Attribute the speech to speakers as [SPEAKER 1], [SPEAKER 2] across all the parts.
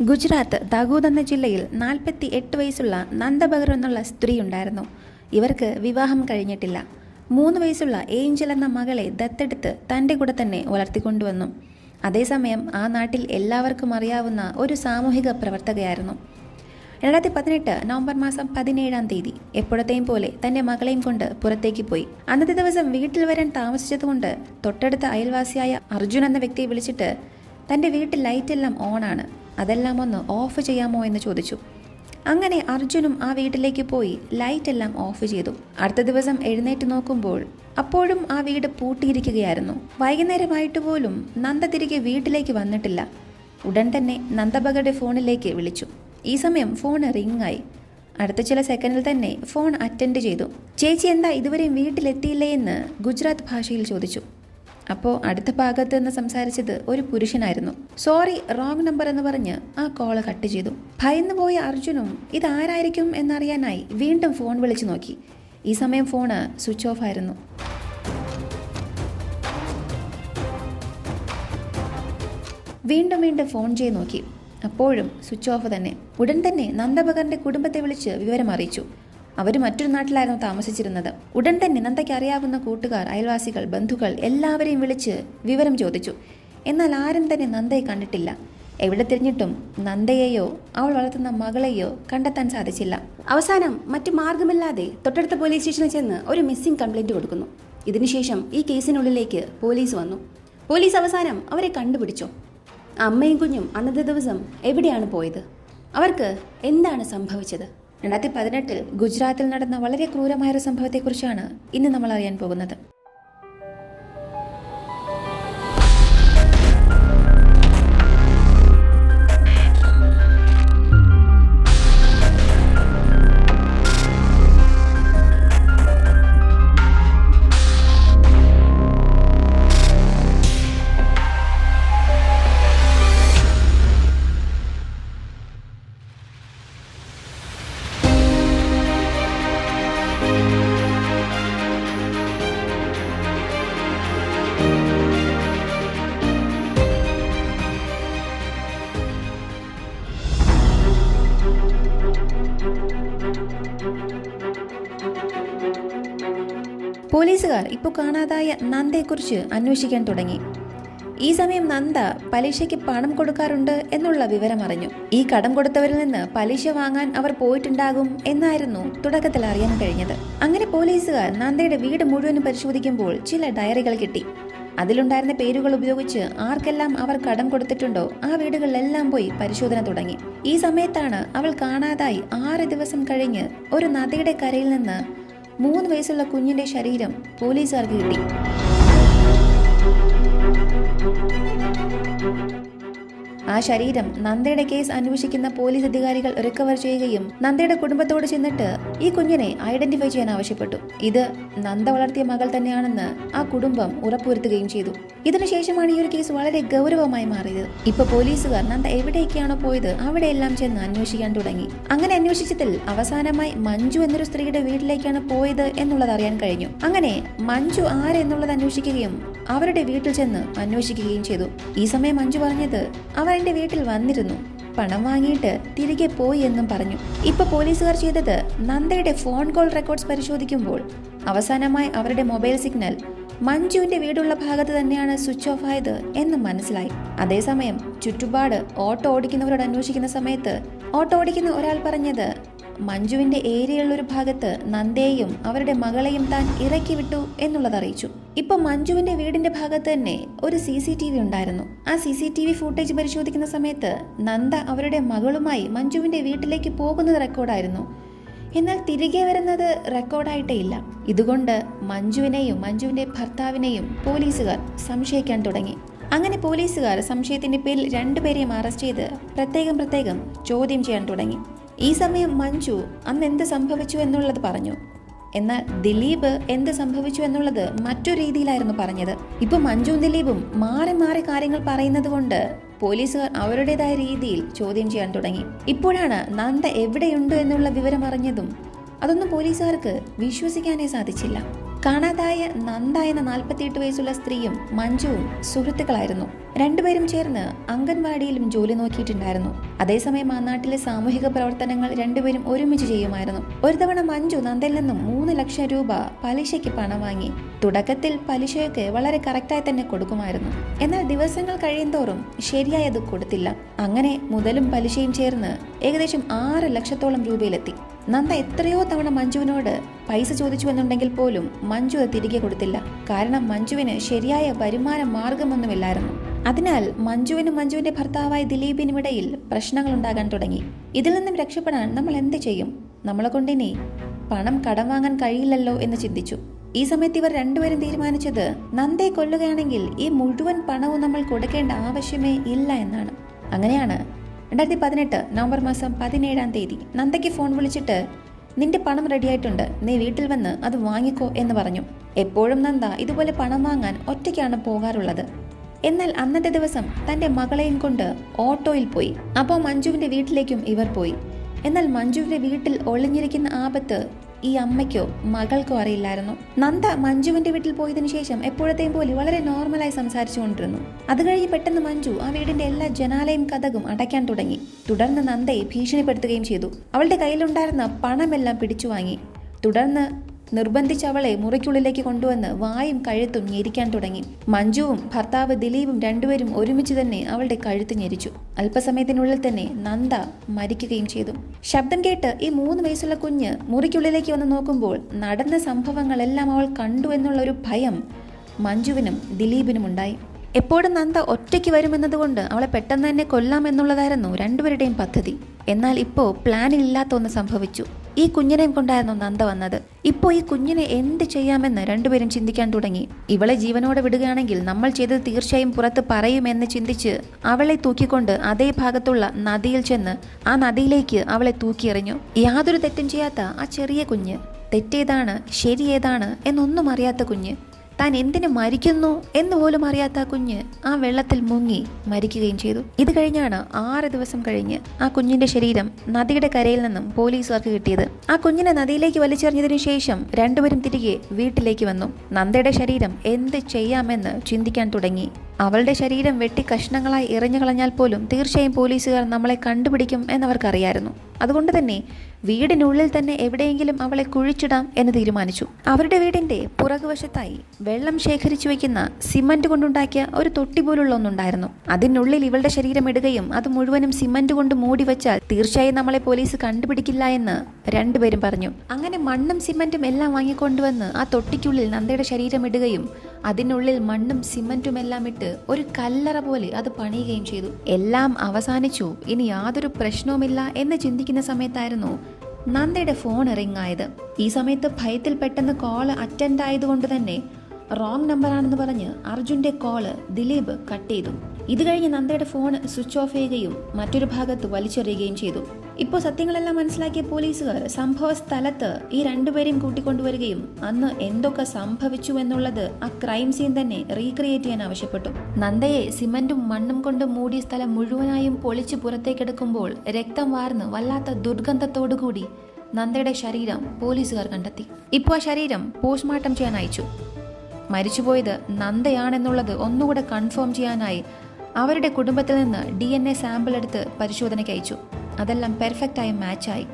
[SPEAKER 1] ഗുജറാത്ത് ദാഗൂദ് എന്ന ജില്ലയിൽ നാൽപ്പത്തി എട്ട് വയസ്സുള്ള നന്ദബഗർ എന്നുള്ള സ്ത്രീ ഉണ്ടായിരുന്നു ഇവർക്ക് വിവാഹം കഴിഞ്ഞിട്ടില്ല. മൂന്ന് വയസ്സുള്ള ഏഞ്ചൽ എന്ന മകളെ ദത്തെടുത്ത് തന്റെ കൂടെ തന്നെ വളർത്തിക്കൊണ്ടുവന്നു. അതേസമയം ആ നാട്ടിൽ എല്ലാവർക്കും അറിയാവുന്ന ഒരു സാമൂഹിക പ്രവർത്തകയായിരുന്നു. രണ്ടായിരത്തി പതിനെട്ട് നവംബർ മാസം പതിനേഴാം തീയതി എപ്പോഴത്തെയും പോലെ തന്റെ മകളെയും കൊണ്ട് പുറത്തേക്ക് പോയി. അന്നത്തെ ദിവസം വീട്ടിൽ വരാൻ താമസിച്ചതുകൊണ്ട് തൊട്ടടുത്ത അയൽവാസിയായ അർജുൻ എന്ന വ്യക്തിയെ വിളിച്ചിട്ട് തന്റെ വീട്ടിൽ ലൈറ്റെല്ലാം ഓണാണ്. അതെല്ലാം ഒന്ന് ഓഫ് ചെയ്യാമോ എന്ന് ചോദിച്ചു. അങ്ങനെ അർജുനും ആ വീട്ടിലേക്ക് പോയി ലൈറ്റ് എല്ലാം ഓഫ് ചെയ്തു. അടുത്ത ദിവസം എഴുന്നേറ്റ് നോക്കുമ്പോൾ അപ്പോഴും ആ വീട് പൂട്ടിയിരിക്കുകയായിരുന്നു. വൈകുന്നേരമായിട്ട് പോലും നന്ദ തിരികെ വീട്ടിലേക്ക് വന്നിട്ടില്ല. ഉടൻ തന്നെ നന്ദബഗയുടെ ഫോണിലേക്ക് വിളിച്ചു. ഈ സമയം ഫോൺ റിംഗ് ആയി. അടുത്ത ചില സെക്കൻഡിൽ തന്നെ ഫോൺ അറ്റൻഡ് ചെയ്തു. ചേച്ചി എന്താ ഇതുവരെയും വീട്ടിലെത്തിയില്ലേ എന്ന് ഗുജറാത്ത് ഭാഷയിൽ ചോദിച്ചു. അപ്പോൾ അടുത്ത ഭാഗത്ത് നിന്ന് സംസാരിച്ചത് ഒരു പുരുഷനായിരുന്നു. സോറി റോങ് നമ്പർ എന്ന് പറഞ്ഞ് ആ കോൾ കട്ട് ചെയ്തു. ഭയന്നു പോയ അർജുനും ഇതാരായിരിക്കും എന്നറിയാനായി വീണ്ടും ഫോൺ വിളിച്ചു നോക്കി. ഈ സമയം ഫോണ് സ്വിച്ച് ഓഫ് ആയിരുന്നു. വീണ്ടും വീണ്ടും ഫോൺ ചെയ്ത് നോക്കി. അപ്പോഴും സ്വിച്ച് ഓഫ് തന്നെ. ഉടൻ തന്നെ നന്ദപകറിന്റെ കുടുംബത്തെ വിളിച്ച് വിവരം അറിയിച്ചു. അവർ മറ്റൊരു നാട്ടിലായിരുന്നു താമസിച്ചിരുന്നത്. ഉടൻ തന്നെ നന്ദയ്ക്ക് അറിയാവുന്ന കൂട്ടുകാർ അയൽവാസികൾ ബന്ധുക്കൾ എല്ലാവരെയും വിളിച്ച് വിവരം ചോദിച്ചു. എന്നാൽ ആരും തന്നെ നന്ദയെ കണ്ടിട്ടില്ല. എവിടെ തിരിഞ്ഞിട്ടും നന്ദയെയോ അവൾ വളർത്തുന്ന മകളെയോ കണ്ടെത്താൻ സാധിച്ചില്ല.
[SPEAKER 2] അവസാനം മറ്റു മാർഗമില്ലാതെ തൊട്ടടുത്ത പോലീസ് സ്റ്റേഷനിൽ ചെന്ന് ഒരു മിസ്സിംഗ് കംപ്ലൈന്റ് കൊടുക്കുന്നു. ഇതിനുശേഷം ഈ കേസിനുള്ളിലേക്ക് പോലീസ് വന്നു. പോലീസ് അവസാനം അവരെ കണ്ടുപിടിച്ചു. അമ്മയും കുഞ്ഞും അന്നത്തെ ദിവസം എവിടെയാണ് പോയത്? അവർക്ക് എന്താണ് സംഭവിച്ചത്?
[SPEAKER 1] രണ്ടായിരത്തി പതിനെട്ടിൽ ഗുജറാത്തിൽ നടന്ന വളരെ ക്രൂരമായ ഒരു സംഭവത്തെക്കുറിച്ചാണ് ഇന്ന് നമ്മൾ അറിയാൻ പോകുന്നത്. പോലീസുകാർ ഇപ്പോൾ കാണാതായ നന്ദയെക്കുറിച്ച് അന്വേഷിക്കാൻ തുടങ്ങി. ഈ സമയം നന്ദ പലിശയ്ക്ക് പണം കൊടുക്കാറുണ്ട് എന്നുള്ള വിവരം അറിഞ്ഞു. ഈ കടം കൊടുത്തവരിൽ നിന്ന് പലിശ വാങ്ങാൻ അവർ പോയിട്ടുണ്ടാകും എന്നായിരുന്നു തുടക്കത്തിൽ അറിയാൻ കഴിഞ്ഞത്. അങ്ങനെ പോലീസുകാർ നന്ദയുടെ വീട് മുഴുവനും പരിശോധിക്കുമ്പോൾ ചില ഡയറികൾ കിട്ടി. അതിലുണ്ടായിരുന്ന പേരുകൾ ഉപയോഗിച്ച് ആർക്കെല്ലാം അവർ കടം കൊടുത്തിട്ടുണ്ടോ ആ വീടുകളിലെല്ലാം പോയി പരിശോധന തുടങ്ങി. ഈ സമയത്താണ് അവൾ കാണാതായി ആറ് ദിവസം കഴിഞ്ഞ് ഒരു നദിയുടെ കരയിൽ നിന്ന് മൂന്ന് വയസ്സുള്ള കുഞ്ഞിന്റെ ശരീരം പോലീസുകാർക്ക് കിട്ടി ആ ശരീരം നന്ദയുടെ കേസ് അന്വേഷിക്കുന്ന പോലീസ് അധികാരികൾ റിക്കവർ ചെയ്യുകയും നന്ദയുടെ കുടുംബത്തോട് ചെന്നിട്ട് ഈ കുഞ്ഞിനെ ഐഡന്റിഫൈ ചെയ്യാൻ ആവശ്യപ്പെട്ടു. ഇത് നന്ദ വളർത്തിയ മകൾ തന്നെയാണെന്ന് ആ കുടുംബം ഉറപ്പുവരുത്തുകയും ചെയ്തു. ഇതിനുശേഷമാണ് ഈ ഒരു കേസ് വളരെ ഗൗരവമായി മാറിയത്. ഇപ്പൊ പോലീസുകാർ നന്ദ എവിടേക്കാണോ പോയത് അവിടെയെല്ലാം ചെന്ന് അന്വേഷിക്കാൻ തുടങ്ങി. അങ്ങനെ അന്വേഷിച്ചതിൽ അവസാനമായി മഞ്ജു എന്നൊരു സ്ത്രീയുടെ വീട്ടിലേക്കാണ് പോയത് എന്നുള്ളത് അറിയാൻ കഴിഞ്ഞു. അങ്ങനെ മഞ്ജു ആരെന്നുള്ളത് അന്വേഷിക്കുകയും അവരുടെ വീട്ടിൽ ചെന്ന് അന്വേഷിക്കുകയും ചെയ്തു. ഈ സമയം മഞ്ജു പറഞ്ഞത് അവർ എന്റെ വീട്ടിൽ വന്നിരുന്നു. പണം വാങ്ങിയിട്ട് തിരികെ പോയി എന്നും പറഞ്ഞു. ഇപ്പൊ പോലീസുകാർ ചെയ്തത് നന്ദയുടെ ഫോൺ കോൾ റെക്കോർഡ്സ് പരിശോധിക്കുമ്പോൾ അവസാനമായി അവരുടെ മൊബൈൽ സിഗ്നൽ മഞ്ജുവിന്റെ വീടുള്ള ഭാഗത്ത് തന്നെയാണ് സ്വിച്ച് ഓഫ് ആയത് എന്ന് മനസ്സിലായി. അതേസമയം ചുറ്റുപാട് ഓട്ടോ ഓടിക്കുന്നവരോട് അന്വേഷിക്കുന്ന സമയത്ത് ഓട്ടോ ഓടിക്കുന്ന ഒരാൾ പറഞ്ഞത് മഞ്ജുവിന്റെ ഏരിയയുള്ള ഒരു ഭാഗത്ത് നന്ദയെയും അവരുടെ മകളെയും താൻ ഇറക്കി വിട്ടു എന്നുള്ളത് അറിയിച്ചു. ഇപ്പൊ മഞ്ജുവിന്റെ വീടിന്റെ ഭാഗത്ത് തന്നെ ഒരു സി സി ടി വി ഉണ്ടായിരുന്നു. ആ C C T V footage പരിശോധിക്കുന്ന സമയത്ത് നന്ദ അവരുടെ മകളുമായി മഞ്ജുവിന്റെ വീട്ടിലേക്ക് പോകുന്നത് റെക്കോർഡായിരുന്നു. എന്നാൽ തിരികെ വരുന്നത് റെക്കോർഡായിട്ടേ ഇല്ല. ഇതുകൊണ്ട് മഞ്ജുവിനെയും മഞ്ജുവിന്റെ ഭർത്താവിനെയും പോലീസുകാർ സംശയിക്കാൻ തുടങ്ങി. അങ്ങനെ പോലീസുകാർ സംശയത്തിന്റെ പേരിൽ രണ്ടുപേരെയും അറസ്റ്റ് ചെയ്ത് പ്രത്യേകം പ്രത്യേകം ചോദ്യം ചെയ്യാൻ തുടങ്ങി. ഈ സമയം മഞ്ജു അന്ന് എന്ത് സംഭവിച്ചു എന്നുള്ളത് പറഞ്ഞു. എന്നാൽ ദിലീപ് എന്ത് സംഭവിച്ചു എന്നുള്ളത് മറ്റൊരു രീതിയിലായിരുന്നു പറഞ്ഞത്. ഇപ്പൊ മഞ്ജുവും ദിലീപും മാറി മാറി കാര്യങ്ങൾ പറയുന്നത് കൊണ്ട് പോലീസുകാർ അവരുടേതായ രീതിയിൽ ചോദ്യം ചെയ്യാൻ തുടങ്ങി. ഇപ്പോഴാണ് നന്ദ എവിടെയുണ്ട് എന്നുള്ള വിവരം അറിഞ്ഞതും അതൊന്നും പോലീസുകാർക്ക് വിശ്വസിക്കാനേ സാധിച്ചില്ല. കാണാതായ നന്ദ എന്ന നാൽപ്പത്തിയെട്ട് വയസ്സുള്ള സ്ത്രീയും മഞ്ജുവും സുഹൃത്തുക്കളായിരുന്നു. രണ്ടുപേരും ചേർന്ന് അംഗൻവാടിയിലും ജോലി നോക്കിയിട്ടുണ്ടായിരുന്നു. അതേസമയം ആ നാട്ടിലെ സാമൂഹിക പ്രവർത്തനങ്ങൾ രണ്ടുപേരും ഒരുമിച്ച് ചെയ്യുമായിരുന്നു. ഒരു തവണ മഞ്ജു നന്ദയിൽ നിന്നും മൂന്ന് ലക്ഷം രൂപ പലിശയ്ക്ക് പണം വാങ്ങി. തുടക്കത്തിൽ പലിശയൊക്കെ വളരെ കറക്റ്റായി തന്നെ കൊടുക്കുമായിരുന്നു. എന്നാൽ ദിവസങ്ങൾ കഴിയുന്തോറും ശരിയായത് കൊടുത്തില്ല. അങ്ങനെ മുതലും പലിശയും ചേർന്ന് ഏകദേശം ആറ് ലക്ഷത്തോളം രൂപയിലെത്തി. നന്ദ എത്രയോ തവണ മഞ്ജുവിനോട് പൈസ ചോദിച്ചു എന്നുണ്ടെങ്കിൽ പോലും മഞ്ജു അത് തിരികെ കൊടുത്തില്ല. കാരണം മഞ്ജുവിന് ശരിയായ വരുമാന മാർഗമൊന്നുമില്ലായിരുന്നു അതിനാൽ മഞ്ജുവിനും മഞ്ജുവിന്റെ ഭർത്താവായ ദിലീപിനും ഇടയിൽ പ്രശ്നങ്ങൾ ഉണ്ടാകാൻ തുടങ്ങി. ഇതിൽ നിന്നും രക്ഷപ്പെടാൻ നമ്മൾ എന്ത് ചെയ്യും? നമ്മളെ കൊണ്ടിനി പണം കടം വാങ്ങാൻ കഴിയില്ലല്ലോ എന്ന് ചിന്തിച്ചു. ഈ സമയത്ത് ഇവർ രണ്ടുപേരും തീരുമാനിച്ചത് നന്ദയെ കൊല്ലുകയാണെങ്കിൽ ഈ മുഴുവൻ പണവും നമ്മൾ കൊടുക്കേണ്ട ആവശ്യമേ ഇല്ല എന്നാണ്. അങ്ങനെയാണ് രണ്ടായിരത്തി പതിനെട്ട് നവംബർ മാസം പതിനേഴാം തീയതി നന്ദയ്ക്ക് ഫോൺ വിളിച്ചിട്ട് നിന്റെ പണം റെഡിയായിട്ടുണ്ട്. നീ വീട്ടിൽ വന്ന് അത് വാങ്ങിക്കോ എന്ന് പറഞ്ഞു. എപ്പോഴും നന്ദ ഇതുപോലെ പണം വാങ്ങാൻ ഒറ്റയ്ക്കാണ് പോകാറുള്ളത്. എന്നാൽ അന്നത്തെ ദിവസം തന്റെ മകളെയും കൊണ്ട് ഓട്ടോയിൽ പോയി. അപ്പോൾ മഞ്ജുവിന്റെ വീട്ടിലേക്കും ഇവർ പോയി. എന്നാൽ മഞ്ജുവിന്റെ വീട്ടിൽ ഒളിഞ്ഞിരിക്കുന്ന ആപത്ത് ഈ അമ്മയ്ക്കോ മകൾക്കോ അറിയില്ലായിരുന്നു. നന്ദ മഞ്ജുവിന്റെ വീട്ടിൽ പോയതിനു ശേഷം എപ്പോഴത്തെയും പോലെ വളരെ നോർമലായി സംസാരിച്ചു കൊണ്ടിരുന്നു. അത് കഴിഞ്ഞ് പെട്ടെന്ന് മഞ്ജു ആ വീടിന്റെ എല്ലാ ജനാലയും കഥകും അടയ്ക്കാൻ തുടങ്ങി. തുടർന്ന് നന്ദയെ ഭീഷണിപ്പെടുത്തുകയും ചെയ്തു. അവളുടെ കയ്യിലുണ്ടായിരുന്ന പണമെല്ലാം പിടിച്ചു വാങ്ങി തുടർന്ന് നിർബന്ധിച്ച് അവളെ മുറിക്കുള്ളിലേക്ക് കൊണ്ടുവന്ന് വായും കഴുത്തും ഞെരിക്കാൻ തുടങ്ങി. മഞ്ജുവും ഭർത്താവ് ദിലീപും രണ്ടുപേരും ഒരുമിച്ച് തന്നെ അവളുടെ കഴുത്ത് ഞെരിച്ചു. അല്പസമയത്തിനുള്ളിൽ തന്നെ നന്ദ മരിക്കുകയും ചെയ്തു. ശബ്ദം കേട്ട് ഈ മൂന്ന് വയസ്സുള്ള കുഞ്ഞ് മുറിക്കുള്ളിലേക്ക് വന്ന് നോക്കുമ്പോൾ നടന്ന സംഭവങ്ങളെല്ലാം അവൾ കണ്ടു എന്നുള്ള ഒരു ഭയം മഞ്ജുവിനും ദിലീപിനും ഉണ്ടായി എപ്പോഴും നന്ദ ഒറ്റയ്ക്ക് വരുമെന്നതുകൊണ്ട് അവളെ പെട്ടെന്ന് തന്നെ കൊല്ലാം എന്നുള്ളതായിരുന്നു രണ്ടുപേരുടെയും പദ്ധതി. എന്നാൽ ഇപ്പോൾ പ്ലാനില്ലാത്ത ഒന്ന് സംഭവിച്ചു. ഈ കുഞ്ഞിനെയും കൊണ്ടായിരുന്നു നന്ദ വന്നത്. ഇപ്പോൾ ഈ കുഞ്ഞിനെ എന്ത് ചെയ്യാമെന്ന് രണ്ടുപേരും ചിന്തിക്കാൻ തുടങ്ങി. ഇവളെ ജീവനോടെ വിടുകയാണെങ്കിൽ നമ്മൾ ചെയ്തത് തീർച്ചയായും പുറത്ത് പറയുമെന്ന് ചിന്തിച്ച് അവളെ തൂക്കിക്കൊണ്ട് അതേ ഭാഗത്തുള്ള നദിയിൽ ചെന്ന് ആ നദിയിലേക്ക് അവളെ തൂക്കിയെറിഞ്ഞു. യാതൊരു തെറ്റും ചെയ്യാത്ത ആ ചെറിയ കുഞ്ഞ്. തെറ്റേതാണ് ശരിയേതാണ് എന്നൊന്നും അറിയാത്ത കുഞ്ഞ്. താൻ എന്തിനു മരിക്കുന്നു എന്ന് പോലും അറിയാത്ത കുഞ്ഞ് ആ വെള്ളത്തിൽ മുങ്ങി മരിക്കുകയും ചെയ്തു. ഇത് കഴിഞ്ഞാണ് ആറ് ദിവസം കഴിഞ്ഞ് ആ കുഞ്ഞിന്റെ ശരീരം നദിയുടെ കരയിൽ നിന്നും പോലീസുകാർക്ക് കിട്ടിയത്. ആ കുഞ്ഞിനെ നദിയിലേക്ക് വലിച്ചെറിഞ്ഞതിനു ശേഷം രണ്ടുപേരും തിരികെ വീട്ടിലേക്ക് വന്നു. നന്ദയുടെ ശരീരം എന്ത് ചെയ്യാമെന്ന് ചിന്തിക്കാൻ തുടങ്ങി. അവളുടെ ശരീരം വെട്ടി കഷ്ണങ്ങളായി എറിഞ്ഞു കളഞ്ഞാൽ പോലും തീർച്ചയായും പോലീസുകാർ നമ്മളെ കണ്ടുപിടിക്കും എന്നവർക്കറിയായിരുന്നു. അതുകൊണ്ട് തന്നെ വീടിനുള്ളിൽ തന്നെ എവിടെയെങ്കിലും അവളെ കുഴിച്ചിടാം എന്ന് തീരുമാനിച്ചു. അവരുടെ വീടിന്റെ പുറകുവശത്തായി വെള്ളം ശേഖരിച്ചു വയ്ക്കുന്ന സിമന്റ് കൊണ്ടുണ്ടാക്കിയ ഒരു തൊട്ടി പോലുള്ള ഒന്നുണ്ടായിരുന്നു. അതിനുള്ളിൽ ഇവളുടെ ശരീരം ഇടുകയും അത് മുഴുവനും സിമന്റ് കൊണ്ട് മൂടി വെച്ചാൽ തീർച്ചയായും നമ്മളെ പോലീസ് കണ്ടുപിടിക്കില്ല എന്ന് രണ്ടുപേരും പറഞ്ഞു. അങ്ങനെ മണ്ണും സിമന്റും എല്ലാം വാങ്ങിക്കൊണ്ടുവന്ന് ആ തൊട്ടിക്കുള്ളിൽ നന്ദയുടെ ശരീരം ഇടുകയും അതിനുള്ളിൽ മണ്ണും സിമന്റും എല്ലാം ഇട്ട് ഒരു കല്ലറ പോലെ അത് പണിയുകയും ചെയ്തു. എല്ലാം അവസാനിച്ചു. ഇനി യാതൊരു പ്രശ്നവുമില്ല എന്ന് ചിന്തിക്കുന്ന സമയത്തായിരുന്നു നന്ദയുടെ ഫോൺ റിംഗ് ആയത് ഈ സമയത്ത് ഭയത്തിൽ പെട്ടെന്ന് കോൾ അറ്റൻഡ് ആയതുകൊണ്ട് തന്നെ റോങ് നമ്പറാണെന്ന് പറഞ്ഞ് അർജുന്റെ കോൾ ദിലീപ് കട്ട് ചെയ്തു. ഇത് കഴിഞ്ഞ് നന്ദയുടെ ഫോൺ സ്വിച്ച് ഓഫ് ചെയ്യുകയും മറ്റൊരു ഭാഗത്ത് വലിച്ചെറിയുകയും ചെയ്തു. ഇപ്പോൾ സത്യങ്ങളെല്ലാം മനസ്സിലാക്കിയ പോലീസുകാർ സംഭവ സ്ഥലത്ത് ഈ രണ്ടുപേരെയും കൂട്ടിക്കൊണ്ടുവരികയും അന്ന് എന്തൊക്കെ സംഭവിച്ചു എന്നുള്ളത് ആ ക്രൈം സീൻ തന്നെ റീക്രിയേറ്റ് ചെയ്യാൻ ആവശ്യപ്പെട്ടു. നന്ദയെ സിമന്റും മണ്ണും കൊണ്ട് മൂടിയ സ്ഥലം മുഴുവനായും പൊളിച്ച് പുറത്തേക്കെടുക്കുമ്പോൾ രക്തം വാർന്ന് വല്ലാത്ത ദുർഗന്ധത്തോടുകൂടി നന്ദയുടെ ശരീരം പോലീസുകാർ കണ്ടെത്തി. ഇപ്പോൾ ആ ശരീരം പോസ്റ്റ്മോർട്ടം ചെയ്യാൻ അയച്ചു. മരിച്ചുപോയത് നന്ദയാണെന്നുള്ളത് ഒന്നുകൂടെ കൺഫേം ചെയ്യാനായി അവരുടെ കുടുംബത്തിൽ നിന്ന് ഡി എൻ എ സാമ്പിൾ എടുത്ത് പരിശോധനയ്ക്ക് അയച്ചു. അതെല്ലാം പെർഫെക്റ്റായി മാച്ചായി.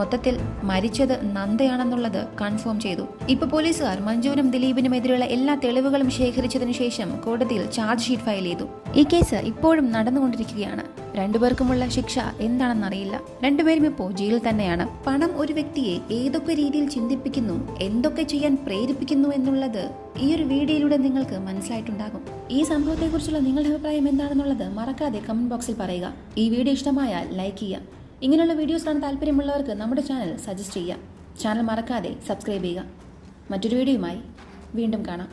[SPEAKER 1] മൊത്തത്തിൽ മരിച്ചത് നന്ദയാണെന്നുള്ളത് കൺഫേം ചെയ്തു. ഇപ്പൊ പോലീസുകാർ മഞ്ജുവിനും ദിലീപിനും എതിരെയുള്ള എല്ലാ തെളിവുകളും ശേഖരിച്ചതിനു ശേഷം കോടതിയിൽ ചാർജ് ഷീറ്റ് ഫയൽ ചെയ്തു. ഈ കേസ് ഇപ്പോഴും നടന്നുകൊണ്ടിരിക്കുകയാണ്. രണ്ടുപേർക്കുമുള്ള ശിക്ഷ എന്താണെന്നറിയില്ല. രണ്ടുപേരും ഇപ്പോൾ ജയിലിൽ തന്നെയാണ്. പണം ഒരു വ്യക്തിയെ ഏതൊക്കെ രീതിയിൽ ചിന്തിപ്പിക്കുന്നു എന്തൊക്കെ ചെയ്യാൻ പ്രേരിപ്പിക്കുന്നു എന്നുള്ളത് ഈ ഒരു വീഡിയോയിലൂടെ നിങ്ങൾക്ക് മനസ്സിലായിട്ടുണ്ടാകും. ഈ സംഭവത്തെക്കുറിച്ചുള്ള നിങ്ങളുടെ അഭിപ്രായം എന്താണെന്നുള്ളത് മറക്കാതെ കമന്റ് ബോക്സിൽ പറയുക. ഈ വീഡിയോ ഇഷ്ടമായാൽ ലൈക്ക് ചെയ്യുക. ഇങ്ങനെയുള്ള വീഡിയോസ് കാണാൻ താല്പര്യമുള്ളവർക്ക് നമ്മുടെ ചാനൽ സജസ്റ്റ് ചെയ്യാം. ചാനൽ മറക്കാതെ സബ്സ്ക്രൈബ് ചെയ്യുക. മറ്റൊരു വീഡിയോയുമായി വീണ്ടും കാണാം.